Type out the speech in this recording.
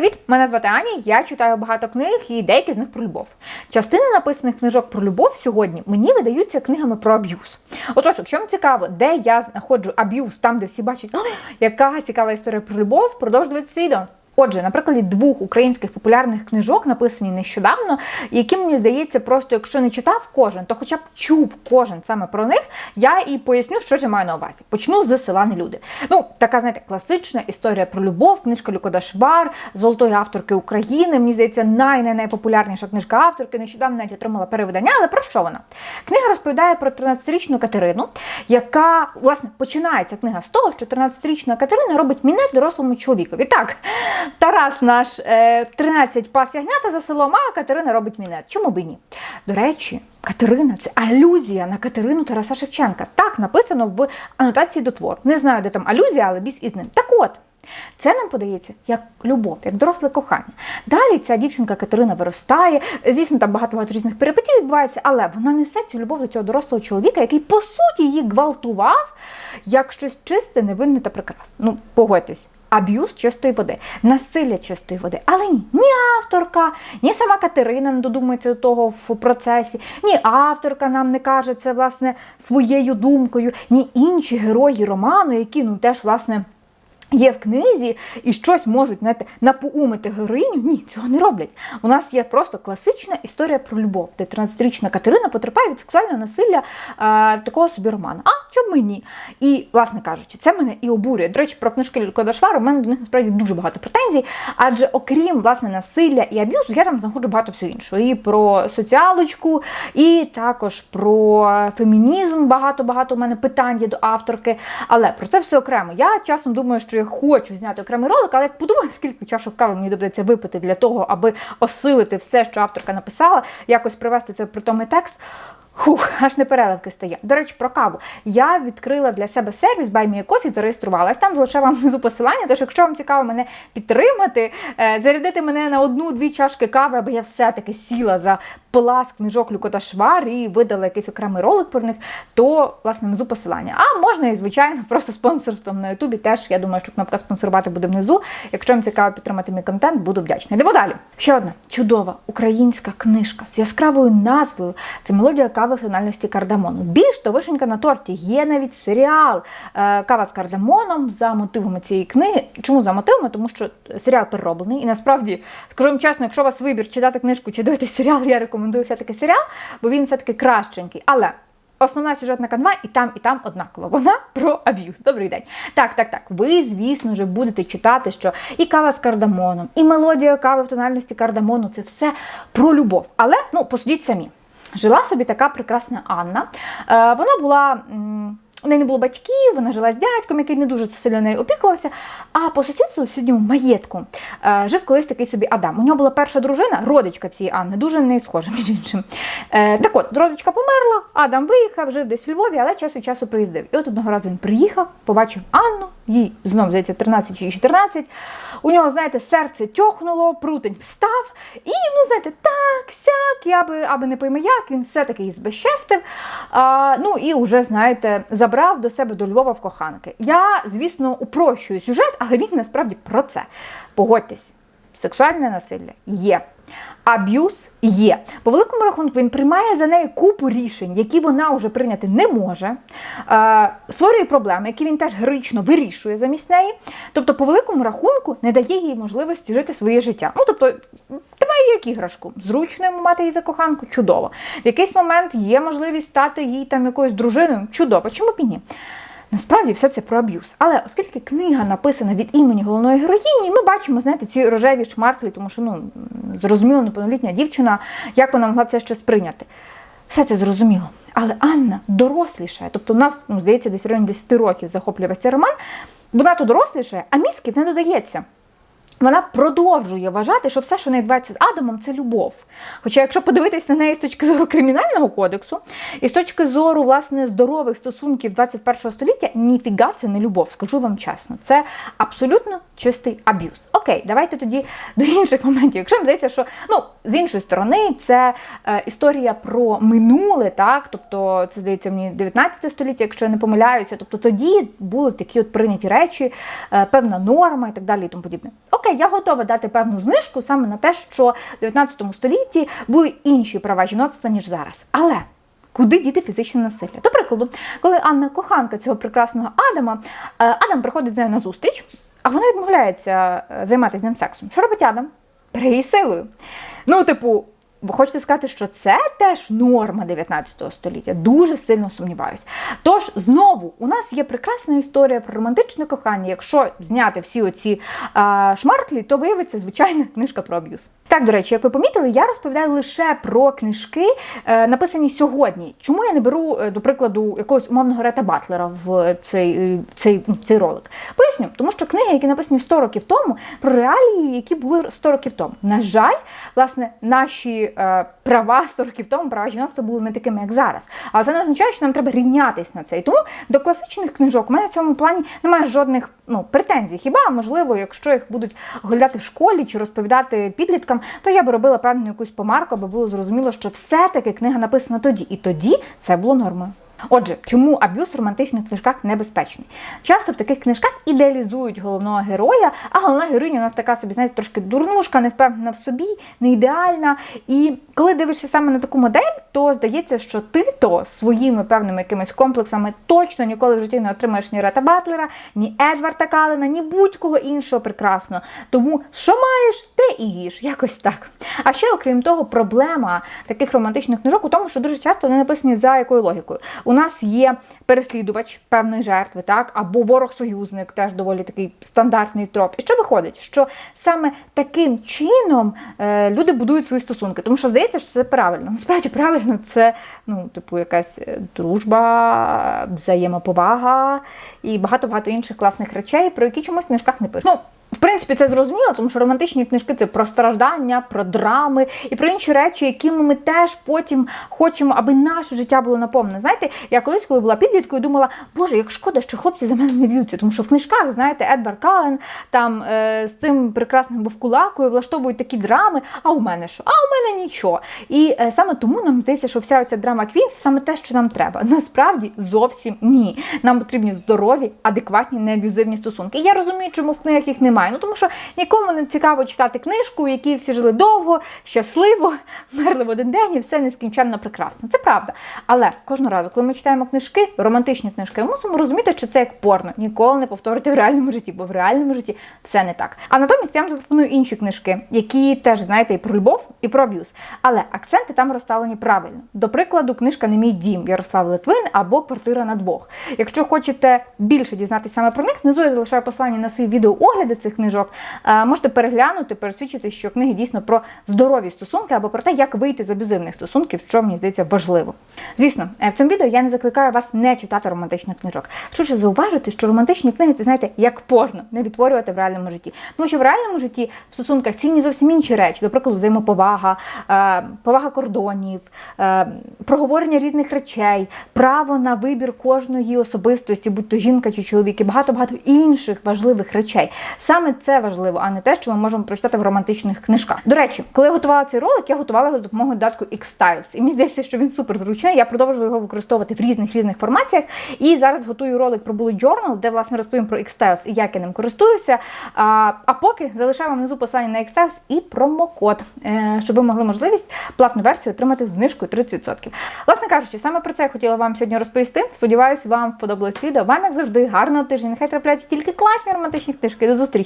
привіт! Мене звати Аня. Я читаю багато книг і деякі з них про любов. Частина написаних книжок про любов сьогодні мені видаються книгами про аб'юз. Отож, якщо вам цікаво, де я знаходжу аб'юз, там де всі бачать, яка цікава історія про любов, продовж дивитися відео. Отже, на прикладі двох українських популярних книжок, написані нещодавно, які мені здається, просто якщо не читав кожен, то хоча б чув кожен саме про них, я і поясню, що я маю на увазі. Почну з села не люди. Ну, така, знаєте, класична історія про любов, книжка Люкода Швар, золотої авторки України. Мені здається, най-найпопулярніша книжка авторки. Нещодавно навіть отримала перевидання. Але про що вона? Книга розповідає про 13-річну Катерину, яка, власне, починається книга з того, що 13-річна Катерина робить мінет дорослому чоловікові. Так, Тарас наш е, 13 пас ягнята за селом, а Катерина робить мінет. Чому б і ні? До речі, Катерина це алюзія на Катерину Тараса Шевченка. Так написано в анотації до твору. Не знаю, де там алюзія, але біс із ним. Так от. Це нам подається як любов, як доросле кохання. Далі ця дівчинка Катерина виростає. Звісно, там багато-багато різних перипетій відбувається, але вона несе цю любов до цього дорослого чоловіка, який, по суті, її гвалтував як щось чисте, невинне та прекрасне. Ну, погодьтесь. Аб'юз чистої води, насилля чистої води. Але ні, ні авторка, ні сама Катерина не додумується до того в процесі, ні авторка нам не каже це власне своєю думкою, ні інші герої роману, які ну теж власне. Є в книзі і щось можуть знаєте, напоумити героїню. Ні, цього не роблять. У нас є просто класична історія про любов, де 13-річна Катерина потерпає від сексуального насилля е, такого собі роману. А чому мені? І, власне кажучи, це мене і обурює. До речі, про книжки Кодашвару у мене до них насправді дуже багато претензій. Адже окрім власне насилля і аб'юзу, я там знаходжу багато всього іншого. І про соціалочку, і також про фемінізм. Багато багато у мене питань є до авторки. Але про це все окремо. Я часом думаю, що хочу зняти окремий ролик, але як подумаю, скільки чашок кави мені доведеться випити для того, аби осилити все, що авторка написала, якось привести це притомний текст. Хух, аж не переливки стає. До речі, про каву. Я відкрила для себе сервіс Buy Me Coffee, зареєструвалась. Там залишаю вам внизу посилання. Тож, якщо вам цікаво мене підтримати, е, зарядити мене на одну-дві чашки кави, аби я все-таки сіла за пласт книжок Люкота Швар і видала якийсь окремий ролик про них, то власне внизу посилання. А можна і, звичайно, просто спонсорством на Ютубі. Теж я думаю, що кнопка спонсорувати буде внизу. Якщо вам цікаво підтримати мій контент, буду вдячна. Йдемо далі. Ще одна чудова українська книжка з яскравою назвою. Це мелодія кави в тональності кардамону. Більш то вишенька на торті. Є навіть серіал е, Кава з кардамоном за мотивами цієї книги. Чому за мотивами? Тому що серіал перероблений. І насправді, скажу вам чесно, якщо у вас вибір читати книжку чи дивитися серіал, я рекомендую все-таки серіал, бо він все-таки кращенький. Але. Основна сюжетна канва і там, і там однакова. Вона про аб'юз. Добрий день. Так, так, так. Ви, звісно ж, будете читати, що і кава з кардамоном, і мелодія кави в тональності кардамону це все про любов. Але ну, посудіть самі. Жила собі така прекрасна Анна. Е, вона була. У неї не було батьків, вона жила з дядьком, який не дуже сильно нею опікувався. А по сусідству в маєтку е, жив колись такий собі Адам. У нього була перша дружина, родичка цієї Анни, дуже не схожа, між іншим. Е, так от, родичка померла, Адам виїхав, жив десь у Львові, але час від часу приїздив. І от одного разу він приїхав, побачив Анну, їй знов здається 13 чи 14. У нього, знаєте, серце тьохнуло, прутень встав, і, ну, знаєте, так, сяк, я би, аби не пойме як, він все-таки її збезчестив. А, Ну і вже, знаєте, забрав до себе до Львова в коханки. Я, звісно, упрощую сюжет, але він насправді про це. Погодьтесь, сексуальне насилля є. Аб'юз є. По великому рахунку він приймає за неї купу рішень, які вона вже прийняти не може, е, створює проблеми, які він теж героїчно вирішує замість неї. Тобто, по великому рахунку, не дає їй можливості жити своє життя. Ну, тобто, її як іграшку. Зручно йому мати її за коханку, чудово. В якийсь момент є можливість стати їй там якоюсь дружиною, чудово. Чому б і ні? Насправді все це про аб'юз. Але оскільки книга написана від імені головної героїні, ми бачимо, знаєте, ці рожеві шмарклі, тому що ну зрозуміло, неповнолітня дівчина, як вона могла це ще сприйняти. Все це зрозуміло. Але Анна дорослішає. Тобто, у нас, ну, здається, десь районі 10 років захоплює цей роман. Вона то дорослішає, а мізків не додається. Вона продовжує вважати, що все, що не відбувається з Адамом, це любов. Хоча, якщо подивитись на неї з точки зору кримінального кодексу і з точки зору власне здорових стосунків 21 століття, ніфіга це не любов, скажу вам чесно. Це абсолютно чистий аб'юз. Окей, давайте тоді до інших моментів. Якщо вам здається, що ну з іншої сторони це е, історія про минуле, так тобто це здається мені 19 століття, якщо я не помиляюся. Тобто тоді були такі от прийняті речі, е, певна норма і так далі, і тому подібне. Окей, я готова дати певну знижку саме на те, що в 19 столітті були інші права жіноцтва ніж зараз. Але Куди діти фізичне насилля? До прикладу, коли Анна коханка цього прекрасного Адама, е, Адам приходить з нею на зустріч, а вона відмовляється е, займатися з ним сексом. Що робить Адам? Бере силою. Ну, типу, ви хочете сказати, що це теж норма 19 століття. Дуже сильно сумніваюся. Тож, знову, у нас є прекрасна історія про романтичне кохання. Якщо зняти всі оці а, шмарклі, то виявиться звичайна книжка про аб'юз. Так, до речі, як ви помітили, я розповідаю лише про книжки, е, написані сьогодні. Чому я не беру, е, до прикладу, якогось умовного Рета Батлера в цей, е, цей, ну, цей ролик? Поясню, тому що книги, які написані 100 років тому, про реалії, які були 100 років тому. На жаль, власне, наші е, права 100 років тому, права жіноцтва були не такими, як зараз. Але це не означає, що нам треба рівнятись на це. І тому до класичних книжок у мене в цьому плані немає жодних ну, претензій. Хіба можливо, якщо їх будуть оглядати в школі чи розповідати підліткам, то я би робила певну якусь помарку, аби було зрозуміло, що все-таки книга написана тоді, і тоді це було нормою. Отже, чому аб'юз в романтичних книжках небезпечний? Часто в таких книжках ідеалізують головного героя, а головна героїня у нас така собі, знаєте, трошки дурнушка, не впевнена в собі, не ідеальна. І коли дивишся саме на таку модель, то здається, що ти то своїми певними якимись комплексами точно ніколи в житті не отримаєш ні Рета Батлера, ні Едварда Калена, ні будь-кого іншого прекрасного. Тому що маєш, те і їж, якось так. А ще, окрім того, проблема таких романтичних книжок у тому, що дуже часто вони написані за якою логікою. У нас є переслідувач певної жертви, так, або ворог-союзник, теж доволі такий стандартний троп. І що виходить? Що саме таким чином е, люди будують свої стосунки, тому що здається, що це правильно. Насправді правильно це ну, типу, якась е, дружба, взаємоповага і багато багато інших класних речей, про які чомусь в книжках не пишуть. Ну, в принципі, це зрозуміло, тому що романтичні книжки це про страждання, про драми і про інші речі, якими ми теж потім хочемо, аби наше життя було наповнене. Знаєте, я колись, коли була підліткою, думала, боже, як шкода, що хлопці за мене не б'ються, тому що в книжках, знаєте, Едвард Кален там е, з цим прекрасним вовкулакою влаштовують такі драми. А у мене що? А у мене нічого. І е, саме тому нам здається, що вся оця драма Квін це саме те, що нам треба. Насправді зовсім ні. Нам потрібні здорові, адекватні, неаб'юзивні стосунки. І я розумію, чому в книгах їх немає. Ну тому що нікому не цікаво читати книжку, у якій всі жили довго, щасливо, мерли в один день і все нескінченно прекрасно. Це правда. Але кожного разу, коли ми читаємо книжки, романтичні книжки, ми мусимо розуміти, що це як порно. Ніколи не повторити в реальному житті, бо в реальному житті все не так. А натомість я вам запропоную інші книжки, які теж знаєте і про любов, і про аб'юз. Але акценти там розставлені правильно. До прикладу, книжка Не мій дім Ярослав Литвин або Квартира на двох. Якщо хочете більше дізнатися саме про них, внизу я залишаю посилання на свої відеоогляди цих книжок. Е, Можете переглянути, пересвідчити, що книги дійсно про здорові стосунки або про те, як вийти з аб'юзивних стосунків, що мені здається важливо. Звісно, е, в цьому відео я не закликаю вас не читати романтичних книжок. Швидше зауважити, що романтичні книги це знаєте як порно, не відтворювати в реальному житті. Тому що в реальному житті в стосунках цінні зовсім інші речі, до прикладу, взаємоповага, е, повага кордонів, проговорення різних речей, право на вибір кожної особистості, будь то жінка чи чоловік, і багато багато інших важливих речей. Саме це важливо, а не те, що ми можемо прочитати в романтичних книжках. До речі, коли я готувала цей ролик, я готувала його з допомогою додатку X-Styles. І мені здається, що він супер зручний. Я продовжую його використовувати в різних різних формаціях. І зараз готую ролик про Bullet Journal, де власне розповім про X-Styles і як я ним користуюся. А, а поки залишаю вам внизу посилання на X-Styles і промокод, е, щоб ви могли можливість платну версію отримати з знижкою 30%. Власне кажучи, саме про це я хотіла вам сьогодні розповісти. Сподіваюсь, вам сподобалось відео. Вам, як завжди, гарного тижня. Нехай трапляються тільки класні романтичні книжки. До зустрічі!